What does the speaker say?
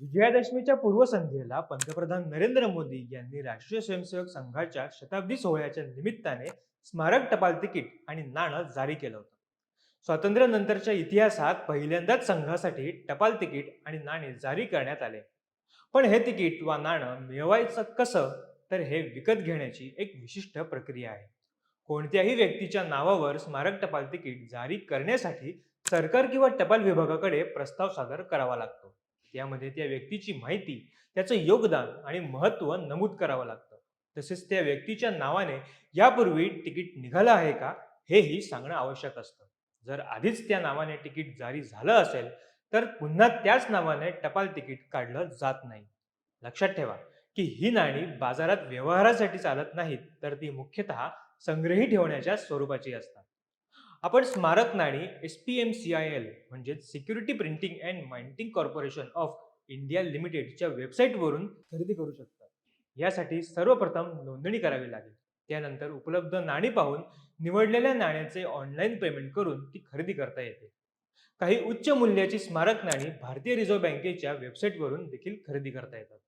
विजयादशमीच्या पूर्वसंध्येला पंतप्रधान नरेंद्र मोदी यांनी राष्ट्रीय स्वयंसेवक संघाच्या शताब्दी सोहळ्याच्या निमित्ताने स्मारक टपाल तिकीट आणि नाणं जारी केलं होतं. स्वातंत्र्यानंतरच्या इतिहासात पहिल्यांदाच संघासाठी टपाल तिकीट आणि नाणे जारी करण्यात आले. पण हे तिकीट वा नाणं मिळवायचं कसं? तर हे विकत घेण्याची एक विशिष्ट प्रक्रिया आहे. कोणत्याही व्यक्तीच्या नावावर स्मारक टपाल तिकीट जारी करण्यासाठी सरकार किंवा टपाल विभागाकडे प्रस्ताव सादर करावा लागतो. त्यामध्ये त्या व्यक्तीची माहिती त्याचं योगदान आणि महत्त्व नमूद करावं लागतं. तसेच त्या व्यक्तीच्या नावाने यापूर्वी तिकीट निघालं आहे का हेही सांगणं आवश्यक असतं. जर आधीच त्या नावाने तिकीट जारी झालं असेल तर पुन्हा त्याच नावाने टपाल तिकीट काढलं जात नाही. लक्षात ठेवा की ही नाणी बाजारात व्यवहारासाठी चालत नाहीत तर ती मुख्यतः संग्रही ठेवण्याच्या स्वरूपाची असतात. आपण स्मारक नाणी S P M C I L म्हणजेच security printing and minting corporation of India लिमिटेडच्या वेबसाईटवरून खरेदी करू शकता. यासाठी सर्वप्रथम नोंदणी करावी लागेल. त्यानंतर उपलब्ध नाणी पाहून निवडलेल्या नाण्याचे ऑनलाईन पेमेंट करून ती खरेदी करता येते. काही उच्च मूल्याची स्मारक नाणी भारतीय रिझर्व्ह बँकेच्या वेबसाईटवरून देखील खरेदी करता येतात.